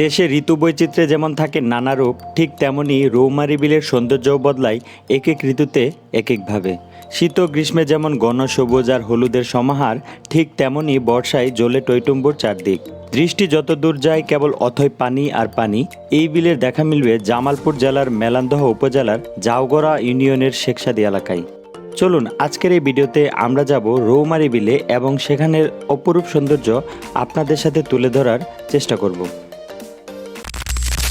দেশে ঋতু বৈচিত্র্যে যেমন থাকে নানা রূপ, ঠিক তেমনি রৌমারি বিলের সৌন্দর্যও বদলায় এক এক ঋতুতে এক একভাবে শীত গ্রীষ্মে যেমন ঘন সবুজ আর হলুদের সমাহার, ঠিক তেমনি বর্ষায় জ্বলে টৈটুম্বুর চারদিক। দৃষ্টি যত দূর যায় কেবল অথই পানি আর পানি। এই বিলের দেখা মিলবে জামালপুর জেলার মেলান্দহ উপজেলার জাওগড়া ইউনিয়নের শেখসাদি এলাকায়। চলুন, আজকের এই ভিডিওতে আমরা যাব রৌমারি বিলে এবং সেখানের অপরূপ সৌন্দর্য আপনাদের সাথে তুলে ধরার চেষ্টা করব।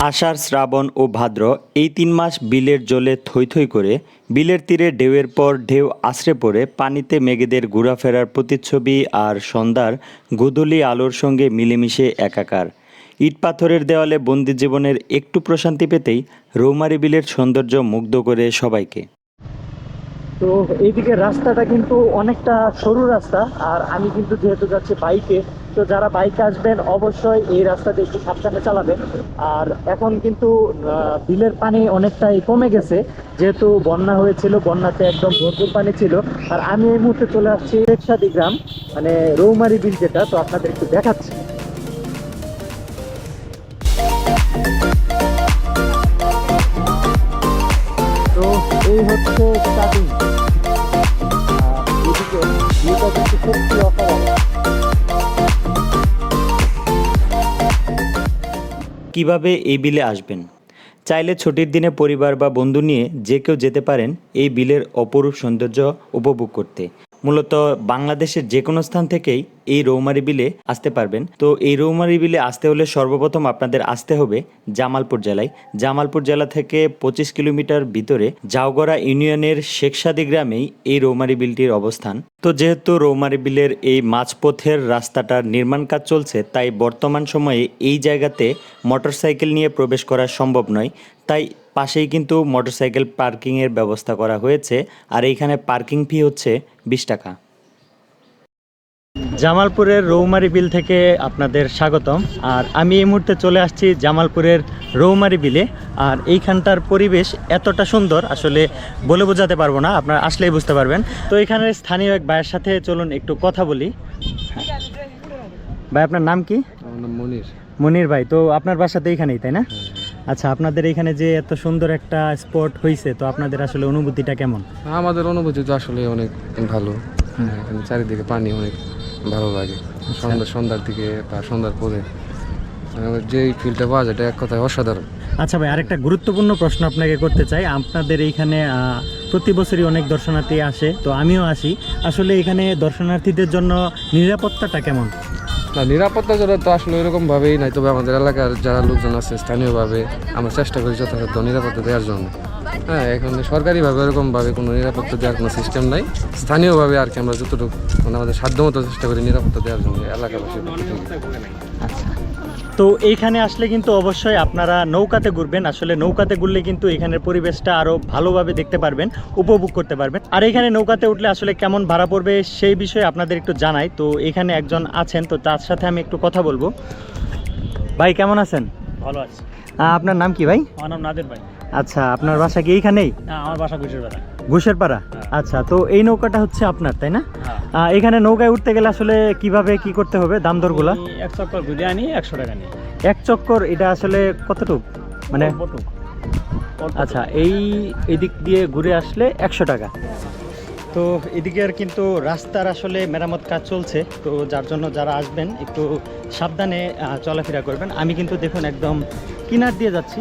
আষাঢ়, শ্রাবণ ও ভাদ্র এই তিন মাস বিলের জলে থই থই করে বিলের তীরে ঢেউয়ের পর ঢেউ আশ্রে পড়ে পানিতে মেঘেদের ঘোরাফেরার প্রতিচ্ছবি আর সন্ধ্যার গুদলি আলোর সঙ্গে মিলেমিশে একাকার। ইট পাথরের দেওয়ালে বন্দি জীবনের একটু প্রশান্তি পেতেই রৌমারি বিলের সৌন্দর্য মুগ্ধ করে সবাইকে। তো এইদিকে রাস্তাটা কিন্তু অনেকটা সরু রাস্তা, আর আমি কিন্তু যেহেতু যাচ্ছি বাইকে, তো যারা বাইকে আসবেন অবশ্যই এই রাস্তাতে একটু সাবধানে চালাবেন। আর এখন কিন্তু বিলের পানি অনেকটাই কমে গেছে, যেহেতু বন্যা হয়েছিল, বন্যাতে একদম ভরপুর পানি ছিল। আর আমি এই মুহূর্তে চলে আসছি রেকসাদি গ্রাম মানে রৌমারি বিল যেটা, তো আপনাদের একটু দেখাচ্ছি। তো এই হচ্ছে স্টার্টিং কীভাবে এই বিলে আসবেন? চাইলে ছুটির দিনে পরিবার বা বন্ধু নিয়ে যে কেউ যেতে পারেন এই বিলের অপরূপ সৌন্দর্য উপভোগ করতে। মূলত বাংলাদেশের যে কোনো স্থান থেকেই এই রৌমারি বিলে আসতে পারবেন। তো এই রৌমারি বিলে আসতে হলে সর্বপ্রথম আপনাদের আসতে হবে জামালপুর জেলায়। জামালপুর জেলা থেকে পঁচিশ কিলোমিটার ভিতরে জাওগড়া ইউনিয়নের শেখসাদি গ্রামেই এই রৌমারি বিলটির অবস্থান। তো যেহেতু রৌমারি বিলের এই মাঝপথের রাস্তাটার নির্মাণ কাজ চলছে, তাই বর্তমান সময়ে এই জায়গাতে মোটরসাইকেল নিয়ে প্রবেশ করা সম্ভব নয়। তাই পাশেই কিন্তু মোটরসাইকেল পার্কিংয়ের ব্যবস্থা করা হয়েছে। আর এইখানে পার্কিং ফি হচ্ছে বিশ টাকা। জামালপুরের রৌমারি বিল থেকে আপনাদের স্বাগতম। আর আমি এই মুহূর্তে চলে আসছি জামালপুরের রৌমারি বিলে। আর এইখানটার পরিবেশ এতটা সুন্দর আসলে বলে বোঝাতে পারব না আপনারা আসলেই বুঝতে পারবেন। তো এখানের স্থানীয় এক ভাইয়ের সাথে চলুন একটু কথা বলি। ভাই আপনার নাম কি? মনির। মনির ভাই তো আপনার বাসাতে এইখানেই তাই না? আচ্ছা আপনাদের এখানে যে এত সুন্দর একটা স্পট হয়েছে তো আপনাদের আসলে অনুভূতিটা কেমন? আমাদের অনুভূতি তো আসলে অনেক ভালো। হ্যাঁ, চারিদিকে পানি অনেক। ভালো লাগে। সন্ধ্যা সন্ধ্যার দিকে বা সন্ধ্যার পরে। আমাদের যেই ফিলটা পাওয়া যায় এটা এক কথায় অসাধারণ। আচ্ছা ভাই আরেকটা গুরুত্বপূর্ণ প্রশ্ন আপনাকে করতে চাই। আপনাদের এইখানে প্রতি বছরই অনেক দর্শনার্থী আসে তো আমিও আসি। আসলে এখানে দর্শনার্থীদের জন্য নিরাপত্তাটা কেমন? না নিরাপত্তা জন্য তো আসলে এরকম ভাবেই নাই। তবে আমাদের এলাকার যারা লোকজন আছে স্থানীয়ভাবে আমরা চেষ্টা করি যথাযথ নিরাপত্তা দেওয়ার জন্য। হ্যাঁ এখন সরকারিভাবে এরকমভাবে কোনো নিরাপত্তা দেওয়ার কোনো সিস্টেম নাই। স্থানীয়ভাবে আর কি আমরা যতটুকু মানে আমাদের সাধ্যমতো চেষ্টা করি নিরাপত্তা দেওয়ার জন্য এলাকাবাসীর আচ্ছা। তো এইখানে আসলে কিন্তু অবশ্যই আপনারা নৌকাতে ঘুরবেন। আসলে নৌকাতে ঘুরলে কিন্তু এখানের পরিবেশটা আরও ভালোভাবে দেখতে পারবেন উপভোগ করতে পারবেন। আর এখানে নৌকাতে উঠলে আসলে কেমন ভাড়া পড়বে সেই বিষয়ে আপনাদের একটু জানাই। তো এখানে একজন আছেন তো তার সাথে আমি একটু কথা বলব। ভাই কেমন আছেন? ভালো আছে। আপনার নাম কি ভাই? আমার নাম নাদের ভাই। আচ্ছা আপনার বাসা কি এইখানেই? আমার বাসা গুজের বেলা ঘুষের পাড়া হ্যাঁ। আচ্ছা তো এই নৌকাটা হচ্ছে আপনার তাই না? হ্যাঁ। এখানে নৌকায় উঠতে গেলে আসলে কীভাবে কি করতে হবে দাম দরগুলা? এক চক্কর ঘুরে আনি একশো টাকা নিই। এক চক্কর এটা আসলে কতটুক? মানে। আচ্ছা এই এদিক দিয়ে ঘুরে আসলে একশো টাকা। তো এদিকের কিন্তু রাস্তার আসলে মেরামত কাজ চলছে তো যার জন্য যারা আসবেন একটু সাবধানে চলাফেরা করবেন। আমি কিন্তু দেখুন একদম কিনার দিয়ে যাচ্ছি।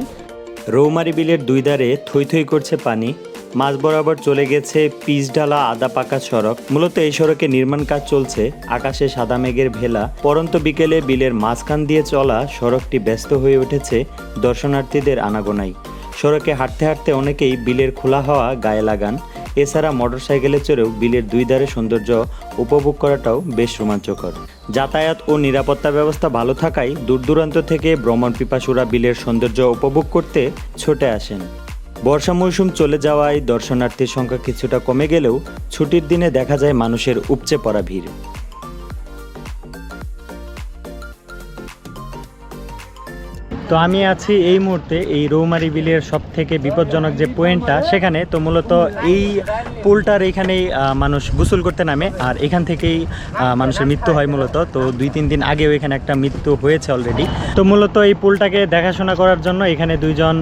রৌমারি বিলের দুই ধারে থই থই করছে পানি। মাঝ বরাবর চলে গেছে পিচঢালা আদা পাকা সড়ক। মূলত এই সড়কে নির্মাণ কাজ চলছে, আকাশে সাদা মেঘের ভেলা। পরন্ত বিকেলে বিলের মাঝখান দিয়ে চলা সড়কটি ব্যস্ত হয়ে উঠেছে দর্শনার্থীদের আনাগোনায় সড়কে হাঁটতে হাঁটতে অনেকেই বিলের খোলা হওয়া গায়ে লাগান। এছাড়া মোটরসাইকেলে চড়েও বিলের দুই ধারে সৌন্দর্য উপভোগ করাটাও বেশ রোমাঞ্চকর। যাতায়াত ও নিরাপত্তা ব্যবস্থা ভালো থাকায় দূর দূরান্ত থেকে ভ্রমণ পিপাসুরা বিলের সৌন্দর্য উপভোগ করতে ছুটে আসেন। বর্ষা মৌসুম চলে যাওয়ায় দর্শনার্থীর সংখ্যা কিছুটা কমে গেলেও ছুটির দিনে দেখা যায় মানুষের উপচে পড়া ভিড়। তো আমি আছি এই মুহূর্তে এই রৌমারি বিলের সব থেকে বিপজ্জনক যে পয়েন্টটা, সেখানে তো মূলত এই পুলটার এইখানেই মানুষ গোসল করতে নামে আর এখান থেকেই মানুষের মৃত্যু হয় মূলত। তো দুই তিন দিন আগেও এখানে একটা মৃত্যু হয়েছে অলরেডি তো মূলত এই পুলটাকে দেখাশোনা করার জন্য এখানে দুইজন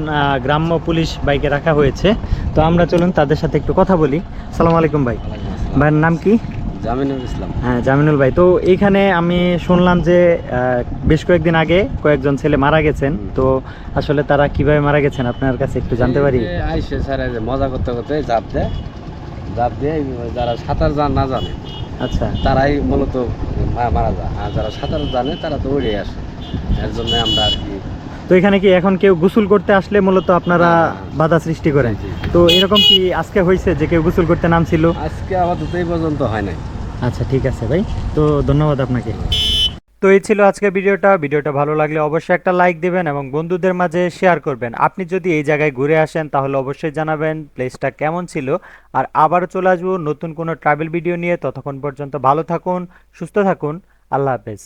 গ্রাম্য পুলিশ বাইকে রাখা হয়েছে। তো আমরা চলুন তাদের সাথে একটু কথা বলি। সালাম আলাইকুম ভাই। ভাইয়ের নাম কি? জামিনুল ইসলাম। হ্যাঁ জামিনুল ভাই তো এইখানে আমি শুনলাম যে বেশ কয়েকদিন আগে কয়েকজন ছেলে মারা গেছেন। তো আসলে তারা কীভাবে মারা গেছেন? আপনার কাছে একটু জানতে পারি। আইসে স্যার মজা করতে করতে জাপ দেয়। জাপ দিয়ে যারা সাঁতার জান না জানে আচ্ছা। তারাই মূলত মারা যায়। আর যারা সাঁতার জানে তারা তো উড়ে আসে। এর জন্য আমরা আর কি তো এখানে কি এখন কেউ গোসল করতে আসলে মূলত আপনারা বাধা সৃষ্টি করেন। তো এরকম কি আজকে হয়েছে যে কেউ গোসল করতে নামছিল? আজকে আপাতত এই পর্যন্ত হয় নাই। আচ্ছা ঠিক আছে ভাই। তো ধন্যবাদ আপনাকে। তো এই ছিল আজকের ভিডিওটা। ভিডিওটা ভালো লাগলে অবশ্যই একটা লাইক দিবেন এবং বন্ধুদের মাঝে শেয়ার করবেন। আপনি যদি এই জায়গায় ঘুরে আসেন তাহলে অবশ্যই জানাবেন প্লেসটা কেমন ছিল। আর আবারও চলে আসব নতুন কোনো ট্রাভেল ভিডিও নিয়ে। ততক্ষণ পর্যন্ত ভালো থাকুন সুস্থ থাকুন। আল্লাহ হাফেজ।